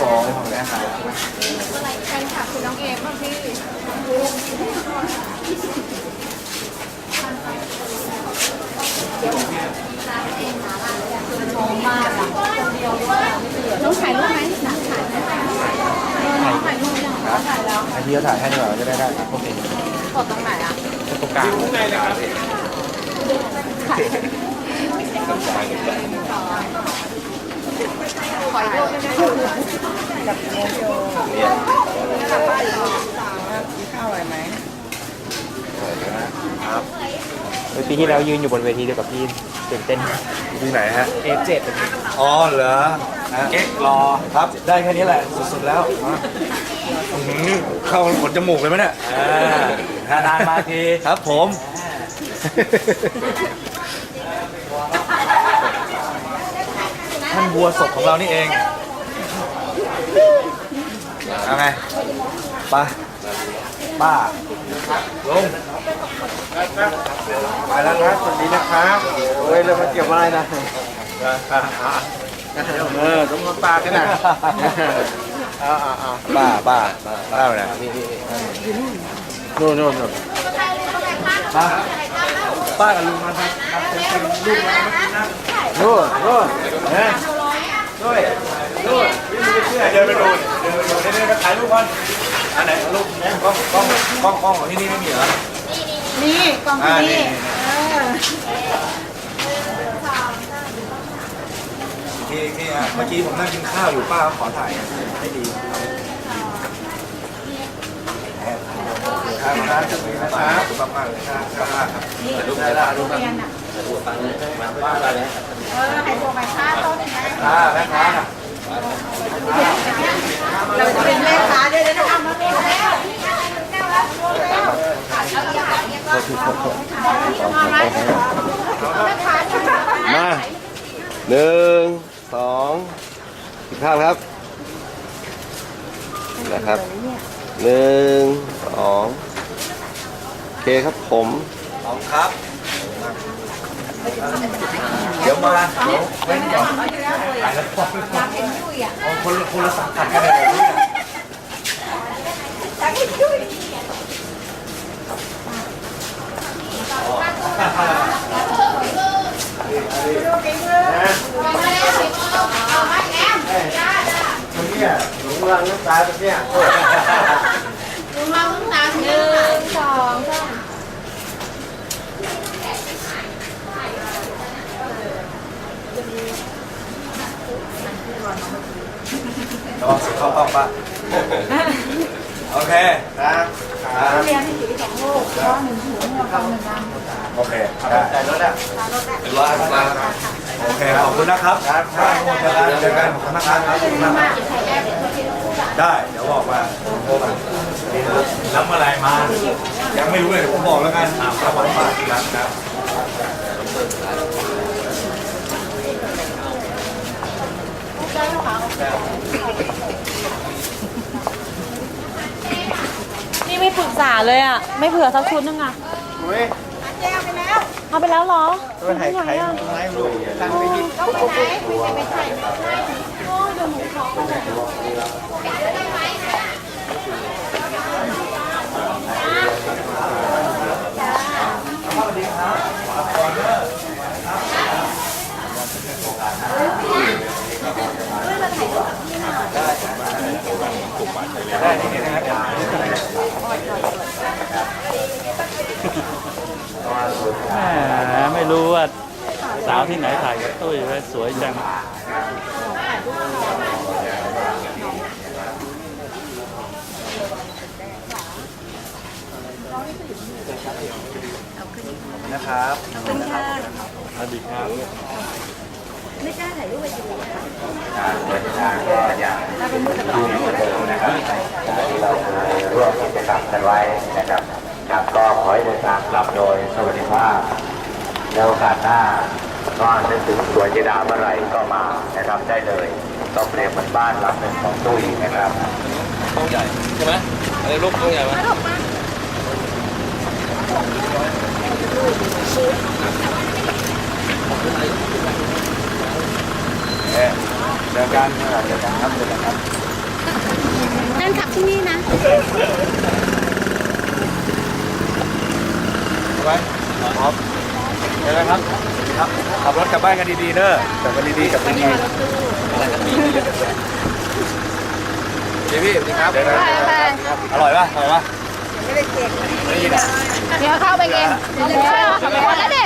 ครับผมผมนะครับแฟนคลับคือน้องเอฟป่ะพี่น้องถ่ายรูปไหมหนังถ่ายไหมน้องถ่ายรูปยังถ่ายแล้วไอที่เขาถ่ายให้ดีกว่าจะได้ได้โอเคกดตรงไหนอะตรงกลางขออีกรูปได้ไหม ครับปีที่แล้วยืนอยู่บนเวทีเดียวกับพี่ตื่นเต้นที่ไหนฮะ F7 อ๋อเหรอฮะเก๊กรอครับได้แค่นี้แหละสุดๆแล้วอื้อหือเข้าขนจมูกเลยไหมเนี่ยอ่านานมาทีครับผมท่านบัวศพของเรานี่เอง เอาไงป้าป้าลงไปแล้วครับสวัสดีนะครับเฮ้ยเรามาเก็บอะไรนะเออต้องมาปลากันนะป้าป้าป้าไปไหนนู่นนู่นนู่นป้าป้ากับลุงมาครับเป็นลูกมานู่นนู่นเฮ้ยด้วยนู่น เดินไปดูเดินไปดูเดินไปถ่ายรูปก่อนอันไหนรูปกล้องกล้องกล้องกล้องของที่นี่ไม่มีเหรอ นี่กล่องอ่านี้นี่ที่ที่อะเมื่อกี้ผมนั่งกินข้าวอยู่ป้าขอถ่ายให้ดีครับครับจะมีนะครับขอบคุณมากๆเลยครับครับรูปได้ละรูปครับเออให้ตัวไปค่าโต๊ะหนึ่งนะ อ่าแม่ค้า เราจะเป็นแม่ค้าด้วยนะเอามาหนึ่งสองอีกภาพครับนะครับหนึ่งสองโอเคครับผมขอบครับ เดี๋ยวมาเดี๋ยวเว้นก่อนถ่ายแล้วพอเอาคนละคนละสังกัดกันเลยเนี่ยคนเนี่ยหลงรังน้ำตาตรงเนี้ย ดูมาลูกตาหนึ่งสองสาม ระวังเสียงเข้ากล้องปะโอ เค ครับครับเรียนที่ถือสองลูกเพราะหนึ่งถุงเราทำหนึ่งอันโอเคได้แต่รถอะเป็นร้อยครับ โอเค ขอบคุณนะครับ ครับครับเจอกันเจอกันขอบคุณนะครับขอบคุณมากได้ เดี๋ยวบอกมาแล้วเมื่อไรมา ยังไม่รู้เลยเดี๋ยวผมบอกแล้วกันถามประวัติศาสตร์นะครับ นี่ไม่ปรึกษาเลยอะ ไม่เผื่อสักชุดนึงอะอุ้ยแจ้วไปแล้วเอาไปแล้วเหรอไปถ่ายใครไลฟ์รูปตั้งไปยิบต้องไปไหนไม่จะไปถ่ายไม่ใช่โอ้เดี๋ยวหนูขอไปไหนได้นี่นะครับ แหมไม่รู้ว่าสาวที่ไหนถ่ายกับตุ้ยไว้สวยจังนะครับขอบคุณค่ะสวัสดีครับการเดินทางก็อย่างดูเหมือนเดิมนะครับที่เราเคยร่วมกิจกรรมกันไว้นะครับ ครับก็ขอให้เดินทางกลับโดยสวัสดิภาพแล้วโอกาสหน้าก็นึกถึงสวนเจดาเมื่อไหร่ก็มานะครับได้เลยต้องเปรียบเหมือนบ้านหลังหนึ่งของตุ้ยนะครับต้องใหญ่ใช่ไหมอะไรลูกต้องใหญ่ไหมเจอกันเจอกันครับเจอกันครับนั่นขับที่นี่นะ ไว้พร้อมเจอกันครับครับขับรถกลับบ้านกันดีๆเนอะกลับกันดีๆกับเป็นไงพี่พี่สวัสดีครับอร่อยป่ะอร่อยป่ะไม่ได้เก่งไม่ได้ยินอะเดี๋ยวเข้าไปเองเดี๋ยวเข้าไปหมดแล้วเด็